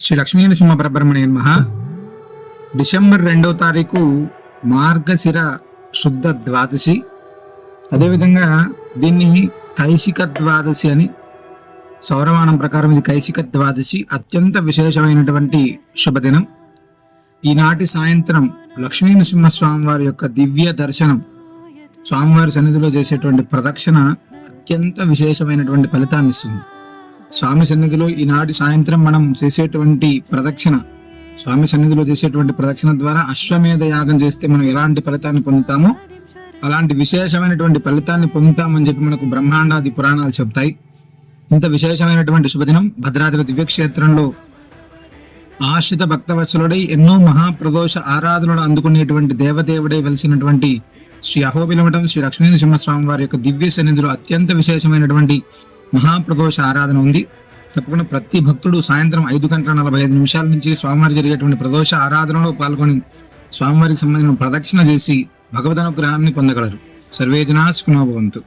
శ్రీ లక్ష్మీ నృసింహ పరబ్రహ్మణ్య నమః. డిసెంబర్ రెండవ తారీఖు మార్గశిర శుద్ధ ద్వాదశి. అదేవిధంగా దీన్ని కైశిక ద్వాదశి అని సౌరమానం ప్రకారం ఇది కైశిక ద్వాదశి. అత్యంత విశేషమైనటువంటి శుభదినం. ఈనాటి సాయంత్రం లక్ష్మీ నరసింహ వారి యొక్క దివ్య దర్శనం స్వామివారి సన్నిధిలో చేసేటువంటి ప్రదక్షిణ అత్యంత విశేషమైనటువంటి ఫలితాన్ని ఇస్తుంది. స్వామి సన్నిధిలో ఈనాటి సాయంత్రం మనం చేసేటువంటి ప్రదక్షిణ స్వామి సన్నిధిలో చేసేటువంటి ప్రదక్షిణ ద్వారా అశ్వమేధ యాగం చేస్తే మనం ఎలాంటి ఫలితాన్ని పొందుతామో అలాంటి విశేషమైనటువంటి ఫలితాన్ని పొందుతామని చెప్పి మనకు బ్రహ్మాండాది పురాణాలు చెప్తాయి ఇంత విశేషమైనటువంటి శుభదినం భద్రాద్రి దివ్యక్షేత్రంలో ఆశ్రిత భక్తవత్సలుడై ఎన్నో మహాప్రదోష ఆరాధనలు అందుకునేటువంటి దేవదేవుడై వెలిసినటువంటి శ్రీ అహోబిలమఠం శ్రీ లక్ష్మీ నరసింహస్వామి వారి యొక్క దివ్య సన్నిధిలో అత్యంత విశేషమైనటువంటి మహాప్రదోష ఆరాధన ఉంది. తప్పకుండా ప్రతి భక్తుడు సాయంత్రం ఐదు గంటల నలభై ఐదు నిమిషాల నుంచి స్వామివారి జరిగేటువంటి ప్రదోష ఆరాధనలో పాల్గొని స్వామివారికి సంబంధించిన ప్రదక్షిణ చేసి భగవద్ అనుగ్రహాన్ని పొందగలరు. సర్వేజనా సుఖనోభవంతు